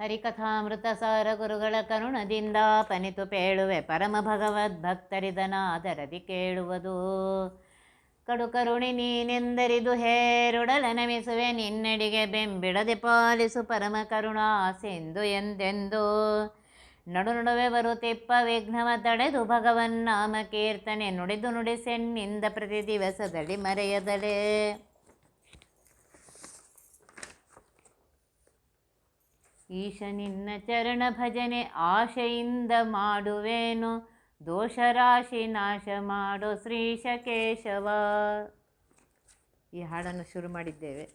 ಹರಿಕಥಾಮೃತ ಸಾರ ಗುರುಗಳ ಕರುಣದಿಂದ ಪನಿತು ಪೇಳುವೆ ಪರಮ ಭಗವದ್ ಭಕ್ತರಿದನಾದರದಿ ಕೇಳುವುದು. ಕಡು ಕರುಣಿ ನೀನೆಂದರಿದು ಹೇರುಡಲ ನಮಿಸುವೆ, ನಿನ್ನಡಿಗೆ ಬೆಂಬಿಡದೆ ಪಾಲಿಸು ಪರಮ ಕರುಣಾ ಸಿಂಧು ಎಂದೆಂದು. ನಡು ನಡುವೆ ಬರುತ್ತಿಪ್ಪ ವಿಘ್ನವ ತಡೆದು ಭಗವನ್ನಾಮ ಕೀರ್ತನೆ ನುಡಿದು ನುಡಿಸೆನ್ನಿಂದ ಪ್ರತಿ ದಿವಸದಲ್ಲಿ ಮರೆಯದಲೇ. ಈಶ ನಿನ್ನ ಚರಣ ಭಜನೆ ಆಶೆಯಿಂದ ಮಾಡುವೇನು, ದೋಷರಾಶಿ ನಾಶ ಮಾಡೋ ಶ್ರೀಶ ಕೇಶವ ಈ ಹಾಡನ್ನು ಶುರು ಮಾಡಿದ್ದೇವೆ.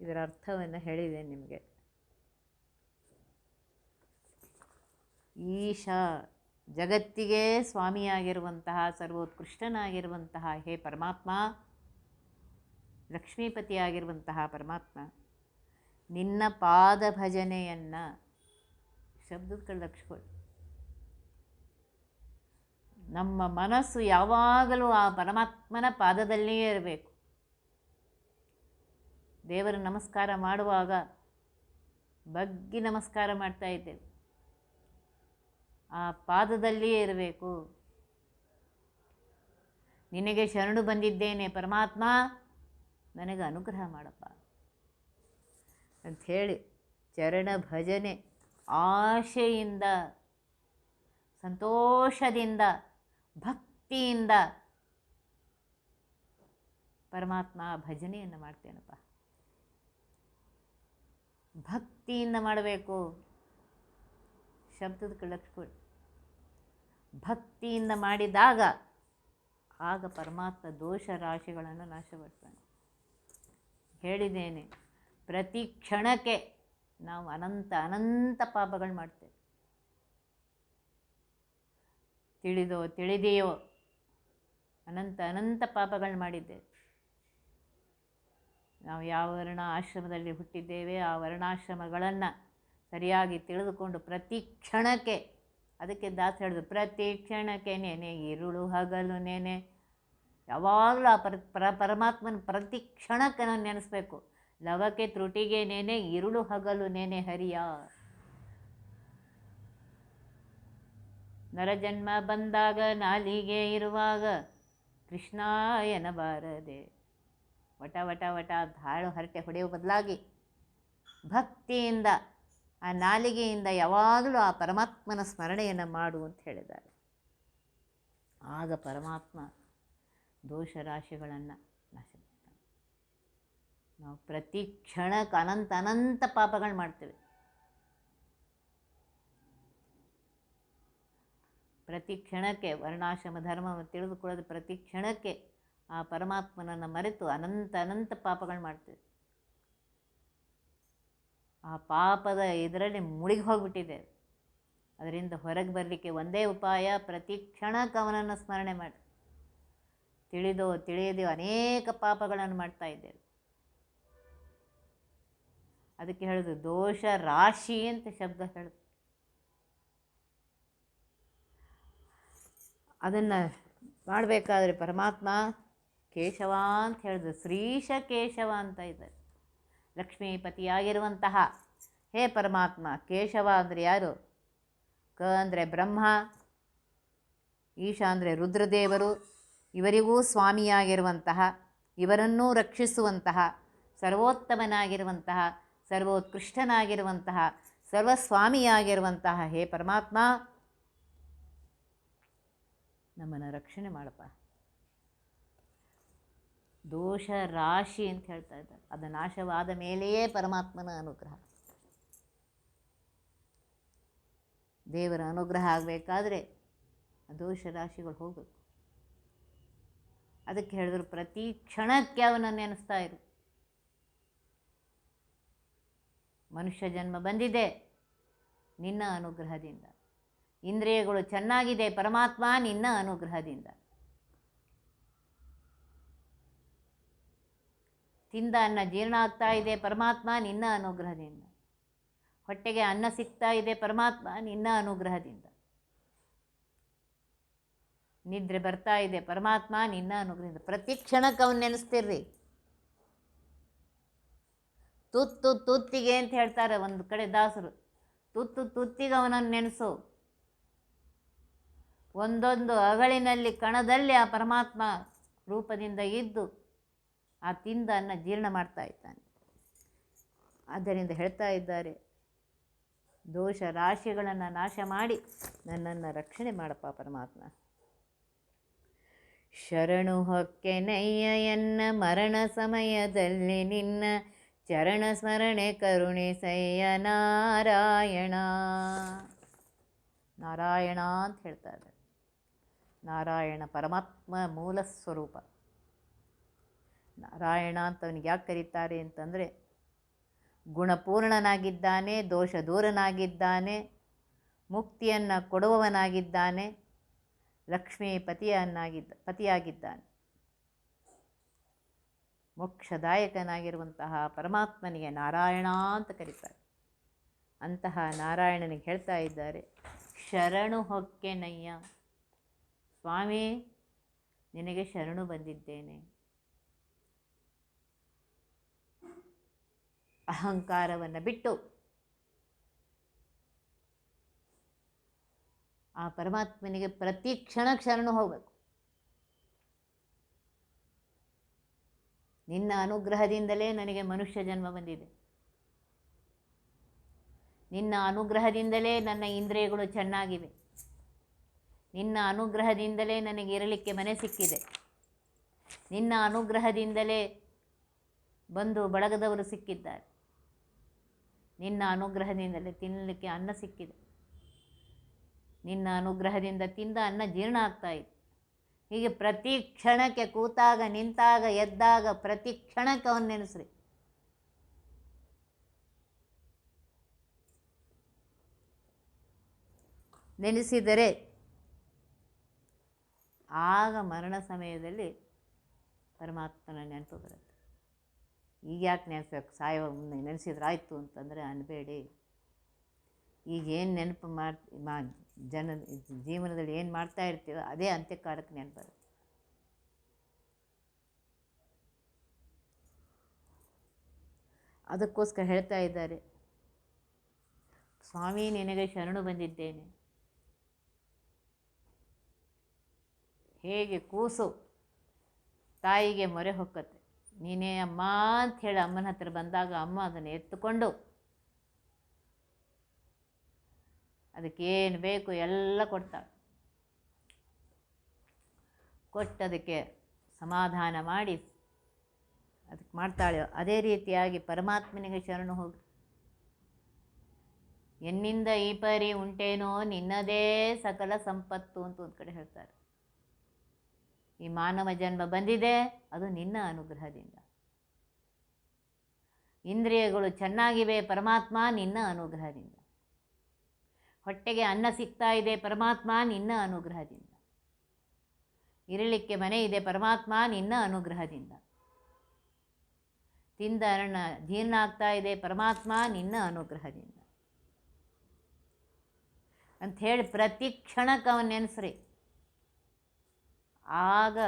ಇದರ ಅರ್ಥವನ್ನು ಹೇಳಿದೆ ನಿಮಗೆ. ಈಶ ಜಗತ್ತಿಗೆ ಸ್ವಾಮಿಯಾಗಿರುವಂತಹ, ಸರ್ವೋತ್ಕೃಷ್ಟನಾಗಿರುವಂತಹ, ಹೇ ಪರಮಾತ್ಮ, ಲಕ್ಷ್ಮೀಪತಿಯಾಗಿರುವಂತಹ ಪರಮಾತ್ಮ ನಿನ್ನ ಪಾದ ಭಜನೆಯನ್ನು ಶಬ್ದದ ಲಕ್ಷ್ಕೊಳ್ಳಿ ನಮ್ಮ ಮನಸ್ಸು ಯಾವಾಗಲೂ ಆ ಪರಮಾತ್ಮನ ಪಾದದಲ್ಲಿಯೇ ಇರಬೇಕು. ದೇವರ ನಮಸ್ಕಾರ ಮಾಡುವಾಗ ಬಗ್ಗಿ ನಮಸ್ಕಾರ ಮಾಡ್ತಾ ಇದ್ದೇವೆ. ಆ ಪಾದದಲ್ಲಿಯೇ ಇರಬೇಕು. ನಿನಗೆ ಶರಣು ಬಂದಿದ್ದೇನೆ ಪರಮಾತ್ಮ, ನನಗೆ ಅನುಗ್ರಹ ಮಾಡಪ್ಪ ಅಂಥೇಳಿ ಚರಣ ಭಜನೆ ಆಶೆಯಿಂದ, ಸಂತೋಷದಿಂದ, ಭಕ್ತಿಯಿಂದ ಪರಮಾತ್ಮ ಭಜನೆಯನ್ನು ಮಾಡ್ತೇನಪ್ಪ. ಭಕ್ತಿಯಿಂದ ಮಾಡಬೇಕು. ಶಬ್ದದ ಕಳಚ್ಕೊಳ್ಳಿ ಭಕ್ತಿಯಿಂದ ಮಾಡಿದಾಗ ಆಗ ಪರಮಾತ್ಮ ದೋಷ ರಾಶಿಗಳನ್ನು ನಾಶಪಡ್ತಾನೆ ಹೇಳಿದ್ದೇನೆ. ಪ್ರತಿ ಕ್ಷಣಕ್ಕೆ ನಾವು ಅನಂತ ಅನಂತ ಪಾಪಗಳು ಮಾಡ್ತೇವೆ. ತಿಳಿದೋ ತಿಳಿದೆಯೋ ಅನಂತ ಅನಂತ ಪಾಪಗಳು ಮಾಡಿದ್ದೇವೆ. ನಾವು ಯಾವ ವರ್ಣ ಆಶ್ರಮದಲ್ಲಿ ಹುಟ್ಟಿದ್ದೇವೆ ಆ ವರ್ಣಾಶ್ರಮಗಳನ್ನು ಸರಿಯಾಗಿ ತಿಳಿದುಕೊಂಡು ಪ್ರತಿ ಕ್ಷಣಕ್ಕೆ ಅದಕ್ಕೆ ದಾಸ ಹೇಳಿದ್ರು. ಪ್ರತಿ ಕ್ಷಣಕ್ಕೆ ನೆನೆ ಇರುಳು ಹಗಲು ನೆನೆ ಯಾವಾಗಲೂ ಆ ಪರ ಪರ ಪರಮಾತ್ಮನ ಪ್ರತಿ ಕ್ಷಣಕ್ಕೆ ನಾವು ನೆನೆಸ್ಬೇಕು. ಲವಕ್ಕೆ ತ್ರುಟಿಗೆ ನೆನೆ, ಇರುಳು ಹಗಲು ನೆನೆ ಹರಿಯ. ನರಜನ್ಮ ಬಂದಾಗ ನಾಲಿಗೆ ಇರುವಾಗ ಕೃಷ್ಣ ಬಾರದೆ. ವಟ ವಟ ವಟ, ಧಾಳು ಹರಟೆ ಹೊಡೆಯುವ ಬದಲಾಗಿ ಭಕ್ತಿಯಿಂದ, ಆ ನಾಲಿಗೆಯಿಂದ ಯಾವಾಗಲೂ ಆ ಪರಮಾತ್ಮನ ಸ್ಮರಣೆಯನ್ನು ಮಾಡು ಅಂತ ಹೇಳಿದ್ದಾರೆ. ಆಗ ಪರಮಾತ್ಮ ದೋಷ ರಾಶಿಗಳನ್ನು ನಾವು ಪ್ರತಿ ಕ್ಷಣಕ್ಕೆ ಅನಂತ ಅನಂತ ಪಾಪಗಳು ಮಾಡ್ತೇವೆ. ಪ್ರತಿ ಕ್ಷಣಕ್ಕೆ ವರ್ಣಾಶ್ರಮ ಧರ್ಮವನ್ನು ತಿಳಿದುಕೊಳ್ಳೋದು ಪ್ರತಿ ಕ್ಷಣಕ್ಕೆ ಆ ಪರಮಾತ್ಮನನ್ನು ಮರೆತು ಅನಂತ ಅನಂತ ಪಾಪಗಳು ಮಾಡ್ತೇವೆ. ಆ ಪಾಪದ ಇದರಲ್ಲಿ ಮುಳುಗಿ ಹೋಗಿಬಿಟ್ಟಿದೆ. ಅದರಿಂದ ಹೊರಗೆ ಬರಲಿಕ್ಕೆ ಒಂದೇ ಉಪಾಯ ಪ್ರತಿ ಕ್ಷಣಕ್ಕೆ ಅವನನ್ನು ಸ್ಮರಣೆ ಮಾಡಿ. ತಿಳಿದೋ ತಿಳಿಯದೋ ಅನೇಕ ಪಾಪಗಳನ್ನು ಮಾಡ್ತಾ ಇದ್ದೇವೆ. ಅದಕ್ಕೆ ಹೇಳೋದು, ದೋಷ, ರಾಶಿ ಅಂತ ಶಬ್ದ ಹೇಳೋದು. ಅದನ್ನು ಮಾಡಬೇಕಾದ್ರೆ ಪರಮಾತ್ಮ ಕೇಶವ ಅಂತ ಹೇಳಿದ್ರು ಶ್ರೀಶ ಕೇಶವ ಅಂತ ಇದ್ದಾರೆ ಲಕ್ಷ್ಮೀಪತಿಯಾಗಿರುವಂತಹ ಹೇ ಪರಮಾತ್ಮ, ಕೇಶವ ಅಂದರೆ ಯಾರು? ಕ ಅಂದರೆ ಬ್ರಹ್ಮ, ಈಶ ಅಂದರೆ ರುದ್ರದೇವರು, ಇವರಿಗೂ ಸ್ವಾಮಿಯಾಗಿರುವಂತಹ, ಇವರನ್ನೂ ರಕ್ಷಿಸುವಂತಹ, ಸರ್ವೋತ್ತಮನಾಗಿರುವಂತಹ ಸರ್ವೋತ್ಕೃಷ್ಟನಾಗಿರುವಂತಹ, ಸರ್ವಸ್ವಾಮಿಯಾಗಿರುವಂತಹ ಹೇ ಪರಮಾತ್ಮ, ನಮ್ಮನ್ನು ರಕ್ಷಣೆ ಮಾಡಪ್ಪ. ದೋಷ ರಾಶಿ ಅಂತ ಹೇಳ್ತಾ ಇದ್ದಾರೆ. ಅದು ನಾಶವಾದ ಮೇಲೆಯೇ ಪರಮಾತ್ಮನ ಅನುಗ್ರಹ. ದೇವರ ಅನುಗ್ರಹ ಆಗಬೇಕಾದ್ರೆ ದೋಷ ರಾಶಿಗಳು ಹೋಗಬೇಕು. ಅದಕ್ಕೆ ಹೇಳಿದ್ರು ಪ್ರತಿ ಕ್ಷಣಕ್ಕೆ ಅವನನ್ನು ನೆನೆಸ್ತಾ ಇರು. ಮನುಷ್ಯ ಜನ್ಮ ಬಂದಿದೆ. ನಿನ್ನ ಅನುಗ್ರಹದಿಂದ. ಇಂದ್ರಿಯಗಳು ಚೆನ್ನಾಗಿದೆ, ಪರಮಾತ್ಮ ನಿನ್ನ ಅನುಗ್ರಹದಿಂದ. ತಿಂದ ಅನ್ನ ಜೀರ್ಣ ಆಗ್ತಾ ಇದೆ, ಪರಮಾತ್ಮ ನಿನ್ನ ಅನುಗ್ರಹದಿಂದ. ಹೊಟ್ಟೆಗೆ ಅನ್ನ ಸಿಗ್ತಾ ಇದೆ, ಪರಮಾತ್ಮ ನಿನ್ನ ಅನುಗ್ರಹದಿಂದ. ನಿದ್ರೆ ಬರ್ತಾ ಇದೆ, ಪರಮಾತ್ಮ ನಿನ್ನ ಅನುಗ್ರಹದಿಂದ. ಪ್ರತಿ ಕ್ಷಣಕ್ಕೆ ಅವನು ನೆನೆಸ್ತಿರ್ರಿ. ತುತ್ತು ತುತ್ತಿಗೆ ಅಂತ ಹೇಳ್ತಾರೆ ಒಂದು ಕಡೆ ದಾಸರು. ತುತ್ತು ತುತ್ತಿಗೆ ಅವನನ್ನು ನೆನೆಸು. ಒಂದೊಂದು ಅಗಳಿನಲ್ಲಿ ಕಣದಲ್ಲಿ ಆ ಪರಮಾತ್ಮ ರೂಪದಿಂದ ಇದ್ದು ಆ ತಿಂದ ಅನ್ನ ಜೀರ್ಣ ಮಾಡ್ತಾ ಇದ್ದಾನೆ. ಆದ್ದರಿಂದ ಹೇಳ್ತಾ ಇದ್ದಾರೆ, ದೋಷ ರಾಶಿಗಳನ್ನು ನಾಶ ಮಾಡಿ ನನ್ನನ್ನು ರಕ್ಷಣೆ ಮಾಡಪ್ಪ ಪರಮಾತ್ಮ. ಶರಣು ಹೊಕ್ಕೆನಯ್ಯ ಎನ್ನ ಮರಣ ಸಮಯದಲ್ಲಿ ನಿನ್ನ ಚರಣ ಸ್ಮರಣೆ ಕರುಣಿಸಯ್ಯ ನಾರಾಯಣ. ನಾರಾಯಣ ಅಂತ ಹೇಳ್ತಾ ಇದ್ದಾರೆ. ನಾರಾಯಣ ಪರಮಾತ್ಮ ಮೂಲ ಸ್ವರೂಪ. ನಾರಾಯಣ ಅಂತ ಅವನಿಗೆ ಯಾಕೆ ಕರೀತಾರೆ ಅಂತಂದರೆ, ಗುಣಪೂರ್ಣನಾಗಿದ್ದಾನೆ ದೋಷ ದೂರನಾಗಿದ್ದಾನೆ ಮುಕ್ತಿಯನ್ನು ಕೊಡುವವನಾಗಿದ್ದಾನೆ ಲಕ್ಷ್ಮೀ ಪತಿಯನ್ನಾಗಿದ್ದ ಪತಿಯಾಗಿದ್ದಾನೆ. ಮೋಕ್ಷದಾಯಕನಾಗಿರುವಂತಹ ಪರಮಾತ್ಮನಿಗೆ ನಾರಾಯಣ ಅಂತ ಕರೀತಾರೆ. ಅಂತಹ ನಾರಾಯಣನಿಗೆ ಹೇಳ್ತಾ ಇದ್ದಾರೆ, ಶರಣು ಹೊಕ್ಕೆನಯ್ಯ ಸ್ವಾಮಿ, ನಿನಗೆ ಶರಣು ಬಂದಿದ್ದೇನೆ. ಅಹಂಕಾರವನ್ನು ಬಿಟ್ಟು ಆ ಪರಮಾತ್ಮನಿಗೆ ಪ್ರತಿ ಕ್ಷಣ ಶರಣು ಹೋಗಬೇಕು. ನಿನ್ನ ಅನುಗ್ರಹದಿಂದಲೇ ನನಗೆ ಮನುಷ್ಯ ಜನ್ಮ ಬಂದಿದೆ. ನಿನ್ನ ಅನುಗ್ರಹದಿಂದಲೇ ನನ್ನ ಇಂದ್ರಿಯಗಳು ಚೆನ್ನಾಗಿವೆ. ನಿನ್ನ ಅನುಗ್ರಹದಿಂದಲೇ ನನಗೆ ಇರಲಿಕ್ಕೆ ಮನೆ ಸಿಕ್ಕಿದೆ. ನಿನ್ನ ಅನುಗ್ರಹದಿಂದಲೇ ಬಂದು ಬಳಗದವರು ಸಿಕ್ಕಿದ್ದಾರೆ. ನಿನ್ನ ಅನುಗ್ರಹದಿಂದಲೇ ತಿನ್ನಲಿಕ್ಕೆ ಅನ್ನ ಸಿಕ್ಕಿದೆ. ನಿನ್ನ ಅನುಗ್ರಹದಿಂದ ತಿಂದ ಅನ್ನ ಜೀರ್ಣ ಆಗ್ತಾ ಹೀಗೆ ಪ್ರತಿ ಕ್ಷಣಕ್ಕೆ ಕೂತಾಗ, ನಿಂತಾಗ, ಎದ್ದಾಗ ಪ್ರತಿ ಕ್ಷಣಕ್ಕೆ ಅವನು ನೆನೆಸ್ರಿ. ನೆನೆಸಿದರೆ ಆಗ ಮರಣ ಸಮಯದಲ್ಲಿ ಪರಮಾತ್ಮನ ನೆನಪು ಬರುತ್ತೆ. ಈಗ ಯಾಕೆ ನೆನೆಸ್ಬೇಕು? ಸಾಯೋ ಮುನ್ನ ನೆನೆಸಿದ್ರಾಯ್ತು ಅಂತಂದರೆ ಅನ್ಬೇಡಿ. ಈಗ ಏನು ನೆನಪು ಮಾಡಿ ಮಾ ಜನ ಜೀವನದಲ್ಲಿ ಏನು ಮಾಡ್ತಾ ಇರ್ತೀವೋ ಅದೇ ಅಂತ್ಯಕಾಲಕ್ಕೆ ನೆನಪು. ಬರುತ್ತೆ ಅದಕ್ಕೋಸ್ಕರ ಹೇಳ್ತಾ ಇದ್ದಾರೆ, ಸ್ವಾಮಿ ನಿನಗೆ ಶರಣು ಬಂದಿದ್ದೇನೆ. ಹೇಗೆ ಕೂಸು ತಾಯಿಗೆ ಮೊರೆ ಹೊಕ್ಕತ್ತೆ. ನೀನೇ ಅಮ್ಮ ಅಂತ ಹೇಳಿ ಅಮ್ಮನ ಹತ್ರ ಬಂದಾಗ ಅಮ್ಮ ಅದನ್ನು ಎತ್ತುಕೊಂಡು ಅದಕ್ಕೇನು ಬೇಕು ಎಲ್ಲ ಕೊಡ್ತಾಳೆ. ಕೊಟ್ಟದಕ್ಕೆ ಸಮಾಧಾನ ಮಾಡಿ ಅದಕ್ಕೆ ಮಾಡ್ತಾಳೆ. ಅದೇ ರೀತಿಯಾಗಿ ಪರಮಾತ್ಮನಿಗೆ ಶರಣು ಹೋಗಿ. ಎನ್ನಿಂದ ಈ ಪರಿ ಉಂಟೇನೋ ನಿನ್ನದೇ ಸಕಲ ಸಂಪತ್ತು ಅಂತ ಒಂದು ಕಡೆ ಹೇಳ್ತಾರೆ. ಈ ಮಾನವ ಜನ್ಮ ಬಂದಿದೆ, ಅದು ನಿನ್ನ ಅನುಗ್ರಹದಿಂದ. ಇಂದ್ರಿಯಗಳು ಚೆನ್ನಾಗಿವೆ, ಪರಮಾತ್ಮ ನಿನ್ನ ಅನುಗ್ರಹದಿಂದ. ಹೊಟ್ಟೆಗೆ ಅನ್ನ ಸಿಗ್ತಾ ಇದೆ, ಪರಮಾತ್ಮ ನಿನ್ನ ಅನುಗ್ರಹದಿಂದ. ಇರಲಿಕ್ಕೆ ಮನೆ ಇದೆ, ಪರಮಾತ್ಮ ನಿನ್ನ ಅನುಗ್ರಹದಿಂದ. ತಿಂದ ಅನ್ನ ಜೀರ್ಣ ಆಗ್ತಾ ಇದೆ, ಪರಮಾತ್ಮ ನಿನ್ನ ಅನುಗ್ರಹದಿಂದ. ಅಂಥೇಳಿ ಪ್ರತಿ ಕ್ಷಣಕ್ಕೆ ಅವನು ನೆನೆಸ್ರಿ. ಆಗ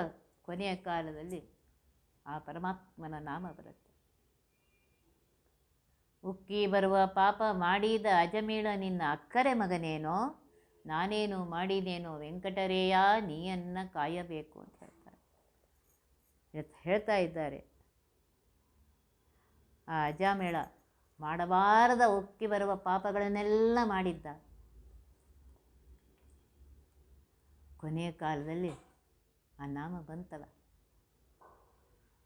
ಕೊನೆಯ ಕಾಲದಲ್ಲಿ ಆ ಪರಮಾತ್ಮನ ನಾಮ ಬರುತ್ತೆ. ಉಕ್ಕಿ ಬರುವ ಪಾಪ ಮಾಡಿದ ಅಜಮೇಳ ನಿನ್ನ ಅಕ್ಕರೆ ಮಗನೇನೋ? ನಾನೇನು ಮಾಡಿದೇನೋ? ವೆಂಕಟರೇಯ, ನೀಯನ್ನ ಕಾಯಬೇಕು ಅಂತ ಹೇಳ್ತಾರೆ. ಹೇಳ್ತಾ ಇದ್ದಾರೆ. ಆ ಅಜಾಮೇಳ ಮಾಡಬಾರದ ಉಕ್ಕಿ ಬರುವ ಪಾಪಗಳನ್ನೆಲ್ಲ ಮಾಡಿದ್ದ. ಕೊನೆಯ ಕಾಲದಲ್ಲಿ ಆ ನಾಮ ಬಂತಲ್ಲ.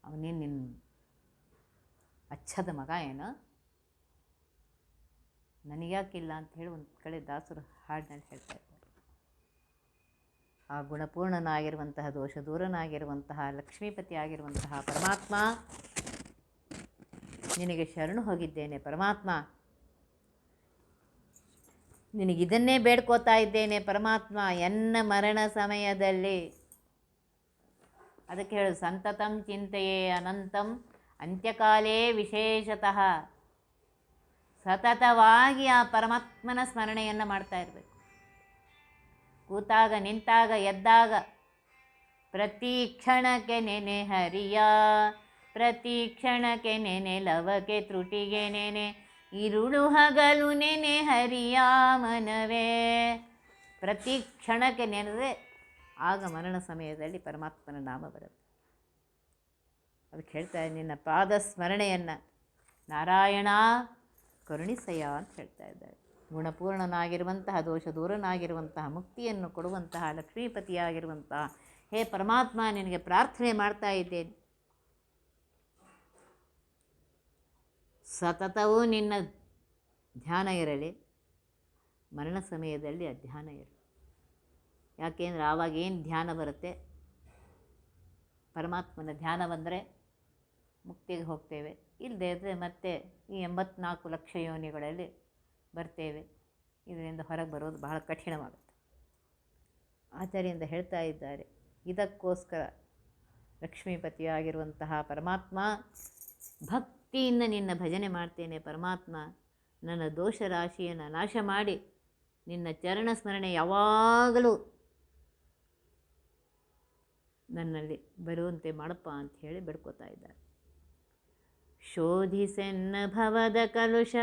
ಅವನೇನು ನಿನ್ನ ಅಚ್ಚದ ಮಗ ಏನು? ನನಗ್ಯಾಕಿಲ್ಲ ಅಂತ ಹೇಳಿ ಒಂದು ಕಡೆ ದಾಸರು ಹಾಡಿನಲ್ಲಿ ಹೇಳ್ತಾ ಇದ್ದಾರೆ ಆ ಗುಣಪೂರ್ಣನಾಗಿರುವಂತಹ, ದೋಷದೂರನಾಗಿರುವಂತಹ ಲಕ್ಷ್ಮೀಪತಿ ಆಗಿರುವಂತಹ ಪರಮಾತ್ಮ, ನಿನಗೆ ಶರಣು ಹೋಗಿದ್ದೇನೆ ಪರಮಾತ್ಮ. ನಿನಗಿದನ್ನೇ ಬೇಡ್ಕೋತಾ ಇದ್ದೇನೆ ಪರಮಾತ್ಮ, ಎನ್ನ ಮರಣ ಸಮಯದಲ್ಲಿ. ಅದಕ್ಕೆ ಹೇಳು, ಸಂತತಂ ಚಿಂತೆಯೇ ಅನಂತಂ, ಅಂತ್ಯಕಾಲೇ ವಿಶೇಷತಃ. ಸತತವಾಗಿ ಆ ಪರಮಾತ್ಮನ ಸ್ಮರಣೆಯನ್ನು ಮಾಡ್ತಾ ಇರಬೇಕು. ಕೂತಾಗ ನಿಂತಾಗ ಎದ್ದಾಗ ಪ್ರತಿ ಕ್ಷಣಕ್ಕೆ ನೆನೆ ಹರಿಯ ಪ್ರತಿ ಕ್ಷಣಕ್ಕೆ ನೆನೆ ಲವಕೆ ತ್ರುಟಿಗೆ ನೆನೆ ಇರುಳು ಹಗಲು ನೆನೆ ಹರಿಯ ಮನವೇ. ಪ್ರತಿ ಕ್ಷಣಕ್ಕೆ ನೆನೆದರೆ ಆಗ ಮರಣ ಸಮಯದಲ್ಲಿ ಪರಮಾತ್ಮನ ನಾಮ ಬರುತ್ತೆ. ಅದಕ್ಕೆ ಹೇಳ್ತಾ ಇದ್ದೀನಿ, ನಿನ್ನ ಪಾದ ಸ್ಮರಣೆಯನ್ನು ನಾರಾಯಣ ಕರುಣಿಸಯ್ಯ ಅಂತ ಹೇಳ್ತಾ ಇದ್ದಾರೆ. ಗುಣಪೂರ್ಣನಾಗಿರುವಂತಹ ದೋಷ ದೂರನಾಗಿರುವಂತಹ ಮುಕ್ತಿಯನ್ನು ಕೊಡುವಂತಹ, ಲಕ್ಷ್ಮೀಪತಿಯಾಗಿರುವಂತಹ, ಹೇ ಪರಮಾತ್ಮ, ನಿನಗೆ ಪ್ರಾರ್ಥನೆ ಮಾಡ್ತಾ ಇದ್ದೇನೆ. ಸತತವೂ ನಿನ್ನ ಧ್ಯಾನ ಇರಲಿ. ಮರಣ ಸಮಯದಲ್ಲಿ ಆ ಧ್ಯಾನ ಇರಲಿ. ಯಾಕೆಂದರೆ ಆವಾಗ ಏನು ಧ್ಯಾನ ಬರುತ್ತೆ? ಪರಮಾತ್ಮನ ಧ್ಯಾನ ಬಂದರೆ ಮುಕ್ತಿಗೆ ಹೋಗ್ತೇವೆ. ಇಲ್ಲದೇ ಇದ್ದರೆ ಮತ್ತೆ ಈ ಎಂಬತ್ನಾಲ್ಕು ಲಕ್ಷ ಯೋನಿಗಳಲ್ಲಿ ಬರ್ತೇವೆ. ಇದರಿಂದ ಹೊರಗೆ ಬರೋದು ಬಹಳ ಕಠಿಣವಾಗುತ್ತೆ. ಆಚಾರ್ಯರಿಂದ ಹೇಳ್ತಾ ಇದ್ದಾರೆ, ಇದಕ್ಕೋಸ್ಕರ ಲಕ್ಷ್ಮೀಪತಿಯಾಗಿರುವಂತಹ ಪರಮಾತ್ಮ, ಭಕ್ತಿಯಿಂದ ನಿನ್ನ ಭಜನೆ ಮಾಡ್ತೇನೆ ಪರಮಾತ್ಮ. ನನ್ನ ದೋಷ ರಾಶಿಯನ್ನು ನಾಶ ಮಾಡಿ ನಿನ್ನ ಚರಣ ಸ್ಮರಣೆ ಯಾವಾಗಲೂ ನನ್ನಲ್ಲಿ ಬರುವಂತೆ ಮಾಡಪ್ಪ ಅಂತ ಹೇಳಿ ಬೇಡ್ಕೋತಾ ಇದ್ದಾರೆ. ಶೋಧಿಸೆನ್ನ ಭವದ ಕಲುಷ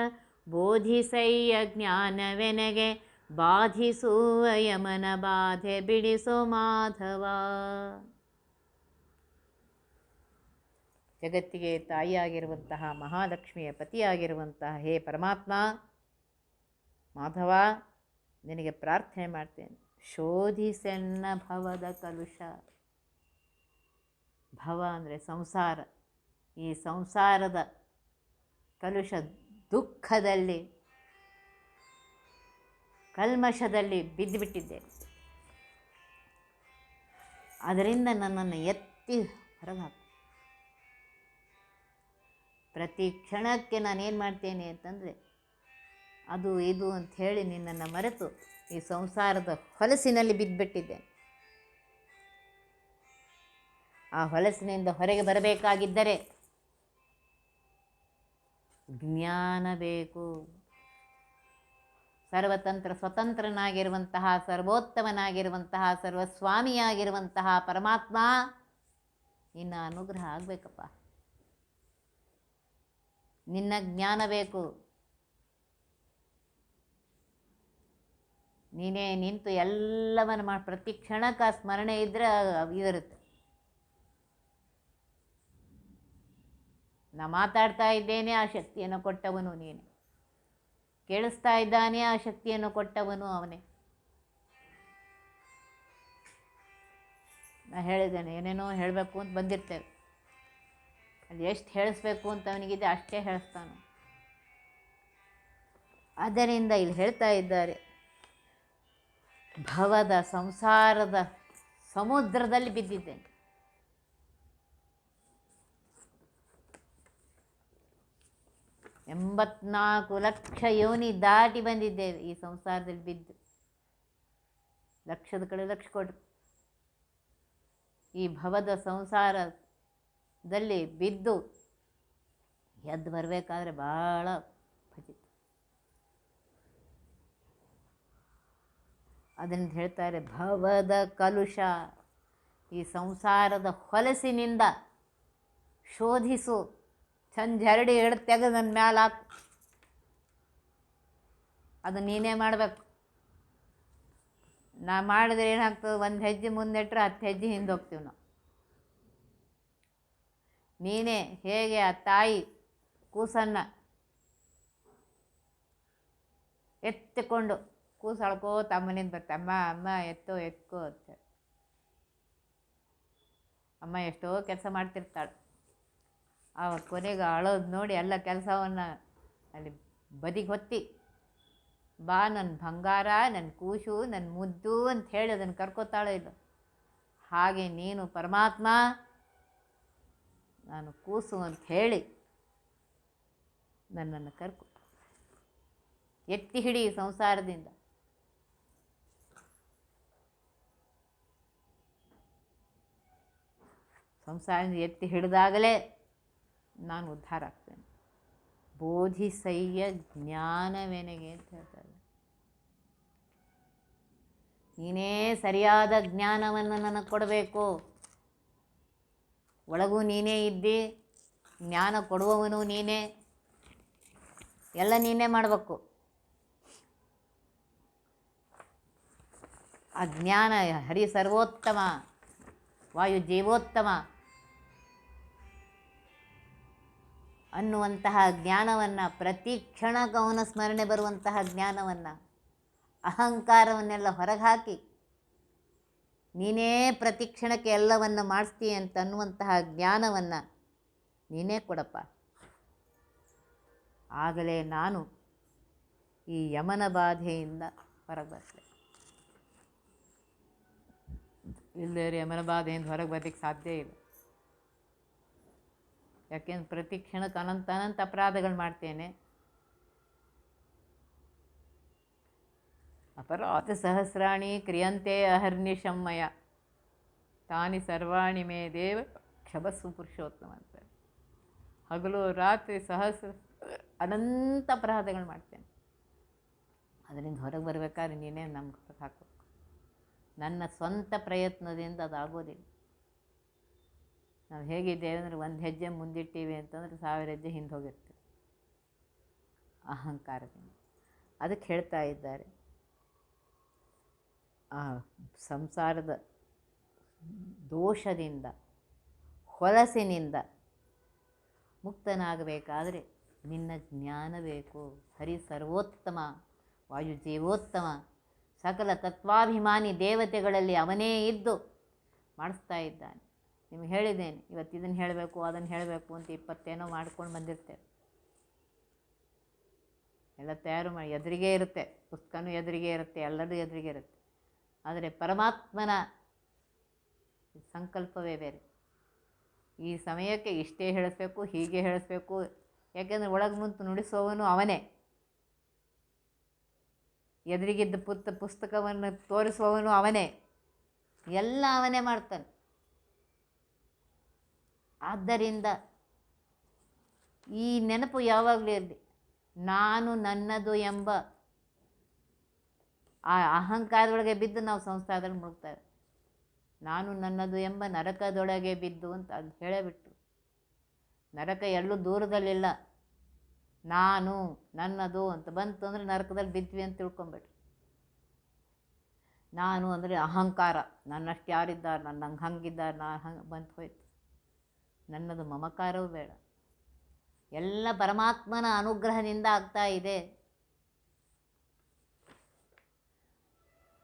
ಬೋಧಿಸಯ್ಯ ಜ್ಞಾನವೆನಗೆ ಬಾಧಿಸುವ ಯಮನ ಬಾಧೆ ಬಿಡಿಸೋ ಮಾಧವ. ಜಗತ್ತಿಗೆ ತಾಯಿಯಾಗಿರುವಂತಹ ಮಹಾಲಕ್ಷ್ಮಿಯ ಪತಿಯಾಗಿರುವಂತಹ ಹೇ ಪರಮಾತ್ಮ, ಮಾಧವ, ನಿನಗೆ ಪ್ರಾರ್ಥನೆ ಮಾಡ್ತೇನೆ. ಶೋಧಿಸೆನ್ನ ಭವದ ಕಲುಷ. ಭವ ಅಂದರೆ ಸಂಸಾರ. ಈ ಸಂಸಾರದ ಕಲುಷ ದುಃಖದಲ್ಲಿ, ಕಲ್ಮಶದಲ್ಲಿ ಬಿದ್ದುಬಿಟ್ಟಿದ್ದೆ. ಅದರಿಂದ ನನ್ನನ್ನು ಎತ್ತಿ ಹೊರಗಾಕ. ಪ್ರತಿ ಕ್ಷಣಕ್ಕೆ ನಾನೇನು ಮಾಡ್ತೇನೆ ಅಂತಂದರೆ, ಅದು ಇದು ಅಂತ ಹೇಳಿ ನಿನ್ನನ್ನು ಮರೆತು ಈ ಸಂಸಾರದ ಹೊಲಸಿನಲ್ಲಿ ಬಿದ್ದುಬಿಟ್ಟಿದ್ದೇನೆ ಆ ಹೊಲಸಿನಿಂದ ಹೊರಗೆ ಬರಬೇಕಾಗಿದ್ದರೆ ಜ್ಞಾನ ಬೇಕು. ಸರ್ವತಂತ್ರ ಸ್ವತಂತ್ರನಾಗಿರುವಂತಹ, ಸರ್ವೋತ್ತಮನಾಗಿರುವಂತಹ, ಸರ್ವಸ್ವಾಮಿಯಾಗಿರುವಂತಹ ಪರಮಾತ್ಮ ನಿನ್ನ ಅನುಗ್ರಹ ಆಗಬೇಕಪ್ಪ. ನಿನ್ನ ಜ್ಞಾನ ಬೇಕು. ನೀನೇ ನಿಂತು ಎಲ್ಲವನ್ನು ಮಾಡಿ ಪ್ರತಿ ಕ್ಷಣಕ್ಕೆ ಸ್ಮರಣೆ ಇದ್ದರೆ ಇರುತ್ತೆ ನಾ ಮಾತಾಡ್ತಾ ಇದ್ದೇನೆ, ಆ ಶಕ್ತಿಯನ್ನು ಕೊಟ್ಟವನು ನೀನೆ. ಕೇಳಿಸ್ತಾ ಇದ್ದಾನೆ, ಆ ಶಕ್ತಿಯನ್ನು ಕೊಟ್ಟವನು ಅವನೇ. ನಾ ಹೇಳಿದ್ದೇನೆ, ಏನೇನೋ ಹೇಳಬೇಕು ಅಂತ ಬಂದಿರ್ತೇವೆ. ಅದು ಎಷ್ಟು ಹೇಳಿಸ್ಬೇಕು ಅಂತ ಅವನಿಗಿದೆ, ಅಷ್ಟೇ ಹೇಳಿಸ್ತಾನೆ. ಅದರಿಂದ ಇಲ್ಲಿ ಹೇಳ್ತಾ ಇದ್ದಾರೆ, ಭವದ ಸಂಸಾರದ ಸಮುದ್ರದಲ್ಲಿ ಬಿದ್ದಿದ್ದೇನೆ. ಎಂಬತ್ನಾಲ್ಕು ಲಕ್ಷ ಯೋನಿ ದಾಟಿ ಬಂದಿದ್ದೇವೆ. ಈ ಸಂಸಾರದಲ್ಲಿ ಬಿದ್ದು ಲಕ್ಷದ ಕಡೆ ಲಕ್ಷ ಕೊಟ್ಟು ಈ ಭವದ ಸಂಸಾರದಲ್ಲಿ ಬಿದ್ದು ಎದ್ದು ಬರಬೇಕಾದ್ರೆ ಭಾಳ ಫಜಿತ ಅದನ್ನು ಹೇಳ್ತಾರೆ, ಭವದ ಕಲುಷ ಈ ಸಂಸಾರದ ಹೊಲಸಿನಿಂದ ಶೋಧಿಸು. ಚಂದ ಎರಡು ಎರಡು ತೆಗೆದು ನನ್ನ ಮ್ಯಾಲೆ ಹಾಕು. ಅದು ನೀನೇ ಮಾಡಬೇಕು. ನಾ ಮಾಡಿದ್ರೆ ಏನಾಗ್ತದೆ? ಒಂದು ಹೆಜ್ಜೆ ಮುಂದಿಟ್ರೆ ಹತ್ತು ಹೆಜ್ಜೆ ಹಿಂದೆ ಹೋಗ್ತೀವಿ ನಾವು. ನೀನೇ ಹೇಗೆ ಆ ತಾಯಿ ಕೂಸನ್ನು ಎತ್ತಿಕೊಂಡು ಕೂಸು ಅಳ್ಕೋತ ಅಮ್ಮನಿಂದ ಬರ್ತೆ, ಅಮ್ಮ ಅಮ್ಮ, ಎತ್ತೋ, ಎತ್ಕೋ, ಅಂತ ಅಮ್ಮ ಎಷ್ಟೋ ಕೆಲಸ ಮಾಡ್ತಿರ್ತಾಳೆ. ಆ ಕೊನೆಗೆ ಅಳೋದು ನೋಡಿ ಎಲ್ಲ ಕೆಲಸವನ್ನು ಅಲ್ಲಿ ಬದಿಗೆ ಹೊತ್ತಿ ಬಾ ನನ್ನ ಬಂಗಾರ ನನ್ನ ಕೂಸು ನನ್ನ ಮುದ್ದು ಅಂತ ಹೇಳಿ ಅದನ್ನು ಕರ್ಕೋತಾಳೋ ಇದು. ಹಾಗೆ ನೀನು ಪರಮಾತ್ಮ, ನಾನು ಕೂಸು ಅಂತ ಹೇಳಿ ನನ್ನನ್ನು ಕರ್ಕೊ, ಎತ್ತಿ ಹಿಡಿ ಸಂಸಾರದಿಂದ. ಸಂಸಾರದಿಂದ ಎತ್ತಿ ಹಿಡಿದಾಗಲೇ ನಾನು ಉದ್ಧಾರ ಆಗ್ತೇನೆ. ಬೋಧಿಸಯ್ಯ ಜ್ಞಾನವೆನಗೆ ಅಂತ ಹೇಳ್ತಾರೆ. ನೀನೇ ಸರಿಯಾದ ಜ್ಞಾನವನ್ನು ನನಗೆ ಕೊಡಬೇಕು. ಒಳಗೂ ನೀನೇ ಇದ್ದಿ, ಜ್ಞಾನ ಕೊಡುವವನು ನೀನೇ. ಎಲ್ಲ ನೀನೇ ಮಾಡಬೇಕು. ಆ ಜ್ಞಾನ ಹರಿ ಸರ್ವೋತ್ತಮ ವಾಯು ಜೀವೋತ್ತಮ. ಅನ್ನುವಂತಹ ಜ್ಞಾನವನ್ನು ಪ್ರತಿ ಕ್ಷಣಕ್ಕೂ ಅವನ ಸ್ಮರಣೆ ಬರುವಂತಹ ಜ್ಞಾನವನ್ನು, ಅಹಂಕಾರವನ್ನೆಲ್ಲ ಹೊರಗೆ ಹಾಕಿ ನೀನೇ ಪ್ರತಿ ಕ್ಷಣಕ್ಕೆ ಎಲ್ಲವನ್ನು ಮಾಡಿಸ್ತೀಯ ಅಂತ ಅನ್ನುವಂತಹ ಜ್ಞಾನವನ್ನು ನೀನೇ ಕೊಡಪ್ಪ. ಆಗಲೇ ನಾನು ಈ ಯಮನ ಬಾಧೆಯಿಂದ ಹೊರಗೆ ಬರ್ತೇನೆ ಇಲ್ಲದೇ ಯಮನ ಬಾಧೆಯಿಂದ ಹೊರಗೆ ಬರಲಿಕ್ಕೆ ಸಾಧ್ಯ ಇಲ್ಲ. ಯಾಕೆಂದ್ರೆ ಪ್ರತಿ ಕ್ಷಣಕ್ಕೆ ಅನಂತ ಅನಂತ ಅಪರಾಧಗಳು ಮಾಡ್ತೇನೆ. ಅಪರಾಧ ಸಹಸ್ರಾಣಿ ಕ್ರಿಯಂತೆ ಅಹರ್ನಿಶಮ್ಮಯ. ತಾನಿ ಸರ್ವಾಣಿ ಮೇ ದೇವ ಕ್ಷಭಸ್ಸು ಪುರುಷೋತ್ತಮ ಅಂತಾರೆ ಹಗಲು ರಾತ್ರಿ ಸಹಸ್ರ ಅನಂತ ಅಪರಾಧಗಳು ಮಾಡ್ತೇನೆ. ಅದರಿಂದ ಹೊರಗೆ ಬರಬೇಕಾದ್ರೆ ನೀನೇ ನಮ್ಗೆ ಹೊರಗೆ ಹಾಕಬೇಕು. ನನ್ನ ಸ್ವಂತ ಪ್ರಯತ್ನದಿಂದ ಅದಾಗೋದಿಲ್ಲ. ನಾವು ಹೇಗಿದ್ದೇವೆ ಅಂದರೆ ಒಂದು ಹೆಜ್ಜೆ ಮುಂದಿಟ್ಟೀವಿ ಅಂತಂದರೆ ಸಾವಿರ ಹೆಜ್ಜೆ ಹಿಂದೆ ಹೋಗಿರ್ತೀವಿ ಅಹಂಕಾರದಿಂದ. ಅದಕ್ಕೆ ಹೇಳ್ತಾ ಇದ್ದಾರೆ. ಆ ಸಂಸಾರದ ದೋಷದಿಂದ, ಹೊಲಸಿನಿಂದ ಮುಕ್ತನಾಗಬೇಕಾದರೆ ನಿನ್ನ ಜ್ಞಾನ ಬೇಕು. ಹರಿ ಸರ್ವೋತ್ತಮ, ವಾಯು ಜೀವೋತ್ತಮ, ಸಕಲ ತತ್ವಾಭಿಮಾನಿ ದೇವತೆಗಳಲ್ಲಿ ಅವನೇ ಇದ್ದು ಮಾಡಿಸ್ತಾ ಇದ್ದಾನೆ. ನಿಮಗೆ ಹೇಳಿದ್ದೇನೆ, ಇವತ್ತು ಇದನ್ನು ಹೇಳಬೇಕು ಅದನ್ನು ಹೇಳಬೇಕು ಅಂತ ಇಪ್ಪತ್ತೇನೋ ಮಾಡ್ಕೊಂಡು ಬಂದಿರ್ತೇವೆ. ಎಲ್ಲ ತಯಾರು ಮಾಡಿ, ಎದುರಿಗೆ ಇರುತ್ತೆ, ಪುಸ್ತಕನೂ ಎದುರಿಗೆ ಇರುತ್ತೆ, ಎಲ್ಲದೂ ಎದುರಿಗೆ ಇರುತ್ತೆ. ಆದರೆ ಪರಮಾತ್ಮನ ಸಂಕಲ್ಪವೇ ಬೇರೆ. ಈ ಸಮಯಕ್ಕೆ ಇಷ್ಟೇ ಹೇಳಿಸ್ಬೇಕು, ಹೀಗೆ ಹೇಳಿಸ್ಬೇಕು. ಯಾಕೆಂದರೆ ಒಳಗೆ ಮುಂತು ನುಡಿಸುವವನು ಅವನೇ. ಎದುರಿಗಿದ್ದ ಪುತ್ತ ಪುಸ್ತಕವನ್ನು ತೋರಿಸುವವನು ಅವನೇ. ಎಲ್ಲ ಅವನೇ ಮಾಡ್ತಾನೆ. ಆದ್ದರಿಂದ ಈ ನೆನಪು ಯಾವಾಗಲೂ ಇರಲಿ. ನಾನು ನನ್ನದು ಎಂಬ ಆ ಅಹಂಕಾರದೊಳಗೆ ಬಿದ್ದು ನಾವು ಸಂಸಾರದಲ್ಲಿ ಮುಳುಗ್ತೇವೆ ನಾನು ನನ್ನದು ಎಂಬ ನರಕದೊಳಗೆ ಬಿದ್ದು ಅಂತ ಅದು ಹೇಳೇಬಿಟ್ಟು, ನರಕ ಎಲ್ಲೂ ದೂರದಲ್ಲಿಲ್ಲ. ನಾನು ನನ್ನದು ಅಂತ ಬಂತು ಅಂದರೆ ನರಕದಲ್ಲಿ ಬಿದ್ವಿ ಅಂತ ತಿಳ್ಕೊಂಬೇಡ್ರಿ ನಾನು ಅಂದರೆ ಅಹಂಕಾರ. ನನ್ನಷ್ಟು ಯಾರಿದ್ದಾರೆ? ನನ್ನ ಹಂಗೆ ಹಂಗಿದ್ದಾರೆ? ನಾನು ಹಂಗೆ ಬಂತು ಹೋಯ್ತು. ನನ್ನದು ಮಮಕಾರವೂ ಬೇಡ. ಎಲ್ಲ ಪರಮಾತ್ಮನ ಅನುಗ್ರಹದಿಂದ ಆಗ್ತಾ ಇದೆ.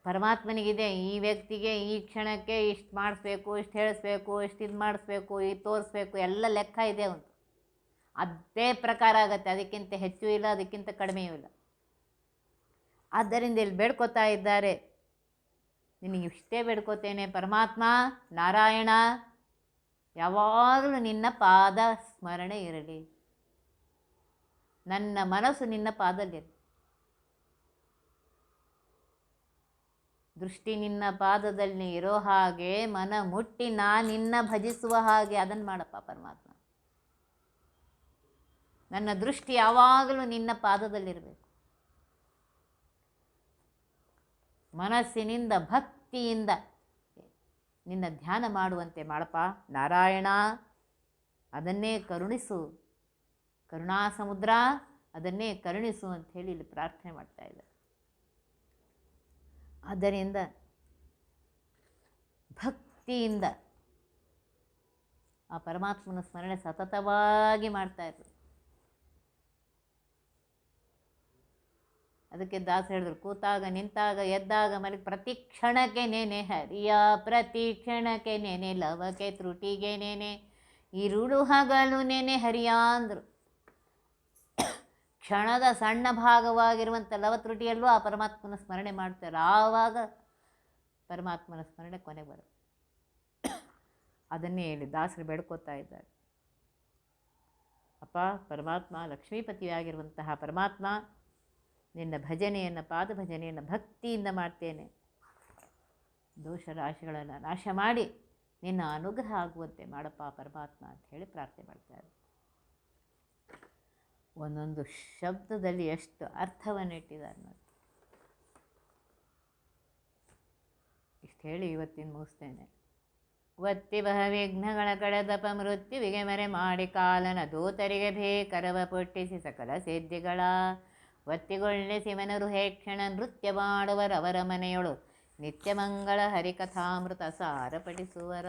ಪರಮಾತ್ಮನಿಗಿದೆ, ಈ ವ್ಯಕ್ತಿಗೆ ಈ ಕ್ಷಣಕ್ಕೆ ಇಷ್ಟು ಮಾಡಿಸ್ಬೇಕು, ಇಷ್ಟು ಹೇಳಿಸ್ಬೇಕು, ಇಷ್ಟು ಇದು ಮಾಡಿಸ್ಬೇಕು ಈ ತೋರಿಸ್ಬೇಕು, ಎಲ್ಲ ಲೆಕ್ಕ ಇದೆ ಅವನು ಅದೇ ಪ್ರಕಾರ ಆಗುತ್ತೆ, ಅದಕ್ಕಿಂತ ಹೆಚ್ಚು ಇಲ್ಲ, ಅದಕ್ಕಿಂತ ಕಡಿಮೆಯೂ ಇಲ್ಲ. ಆದ್ದರಿಂದ ಇಲ್ಲಿ ಬೇಡ್ಕೋತಾ ಇದ್ದಾರೆ. ನಿನಗೆ ಇಷ್ಟೇ ಬೇಡ್ಕೋತೇನೆ, ಪರಮಾತ್ಮ, ನಾರಾಯಣ ಯಾವಾಗಲೂ ನಿನ್ನ ಪಾದ ಸ್ಮರಣೆ ಇರಲಿ. ನನ್ನ ಮನಸ್ಸು ನಿನ್ನ ಪಾದಲ್ಲಿರಲಿ ದೃಷ್ಟಿ ನಿನ್ನ ಪಾದದಲ್ಲಿ ಇರೋ ಹಾಗೆ, ಮನ ಮುಟ್ಟಿ ನಾ ನಿನ್ನ ಭಜಿಸುವ ಹಾಗೆ ಅದನ್ನು ಮಾಡಪ್ಪ ಪರಮಾತ್ಮ. ನನ್ನ ದೃಷ್ಟಿ ಯಾವಾಗಲೂ ನಿನ್ನ ಪಾದದಲ್ಲಿರಬೇಕು. ಮನಸ್ಸಿನಿಂದ ಭಕ್ತಿಯಿಂದ ನಿನ್ನ ಧ್ಯಾನ ಮಾಡುವಂತೆ ಮಾಡಪ್ಪ. ನಾರಾಯಣ, ಅದನ್ನೇ ಕರುಣಿಸು. ಕರುಣಾ ಸಮುದ್ರ, ಅದನ್ನೇ ಕರುಣಿಸು ಅಂತ ಹೇಳಿ ಇಲ್ಲಿ ಪ್ರಾರ್ಥನೆ ಮಾಡ್ತಾ ಇದ್ದಾರೆ. ಆದ್ದರಿಂದ ಭಕ್ತಿಯಿಂದ ಆ ಪರಮಾತ್ಮನ ಸ್ಮರಣೆ ಸತತವಾಗಿ ಮಾಡ್ತಾ ಇದ್ರು ಅದಕ್ಕೆ ದಾಸ ಹೇಳಿದ್ರು, ಕೂತಾಗ, ನಿಂತಾಗ, ಎದ್ದಾಗ ಮಲಗಿ ಪ್ರತಿ ಕ್ಷಣಕ್ಕೆ ನೆನೆ, ಹರಿಯ ಪ್ರತಿ ಕ್ಷಣಕ್ಕೆ ನೆನೆ, ಲವಕ್ಕೆ ತ್ರುಟಿಗೆ ನೆನೆ, ಇರುಳು ಹಗಲು ನೆನೆ, ಹರಿಯ ಅಂದರು. ಕ್ಷಣದ ಸಣ್ಣ ಭಾಗವಾಗಿರುವಂಥ ಲವ ತ್ರುಟಿಯಲ್ಲೂ ಆ ಪರಮಾತ್ಮನ ಸ್ಮರಣೆ ಮಾಡ್ತಾರೆ. ಆವಾಗ ಪರಮಾತ್ಮನ ಸ್ಮರಣೆ ಕೊನೆಗೆ ಬರುತ್ತೆ. ಅದನ್ನೇ ಹೇಳಿ, ದಾಸರು ಬೇಡ್ಕೋತಾ ಇದ್ದಾರೆ. ಅಪ್ಪ, ಪರಮಾತ್ಮ ಲಕ್ಷ್ಮೀಪತಿಯಾಗಿರುವಂತಹ ಪರಮಾತ್ಮ ನಿನ್ನ ಭಜನೆಯನ್ನು ಪಾದ ಭಜನೆಯನ್ನು ಭಕ್ತಿಯಿಂದ ಮಾಡ್ತೇನೆ. ದೋಷ ರಾಶಿಗಳನ್ನು ನಾಶ ಮಾಡಿ ನಿನ್ನ ಅನುಗ್ರಹ ಆಗುವಂತೆ ಮಾಡಪ್ಪ ಪರಮಾತ್ಮ ಅಂತ ಹೇಳಿ ಪ್ರಾರ್ಥನೆ ಮಾಡ್ತಾರೆ ಒಂದೊಂದು ಶಬ್ದದಲ್ಲಿ ಎಷ್ಟು ಅರ್ಥವನ್ನು ಇಟ್ಟಿದ್ದಾರೆ ನೋಡಿ. ಇಷ್ಟು ಹೇಳಿ ಇವತ್ತಿನ ಮುಗಿಸ್ತೇನೆ. ಒತ್ತಿ ಬಹ ವಿಘ್ನಗಳ ಕಡದಪ ಮೃತ್ಯುವಿಗೆ ಮರೆ ಮಾಡಿ ಕಾಲನ ದೂತರಿಗೆ ಭೇಕರವ ಪೊಟ್ಟಿಸಿ ಸಕಲ ಸಿದ್ಧಿಗಳ ಶಿವನರು ಹೇಕ್ಷಣ ನೃತ್ಯ ಮಾಡುವರವರ ಮನೆಯೊಳು. ನಿತ್ಯಮಂಗಳ ಹರಿಕಥಾಮೃತ ಸಾರ ಪಠಿಸುವರ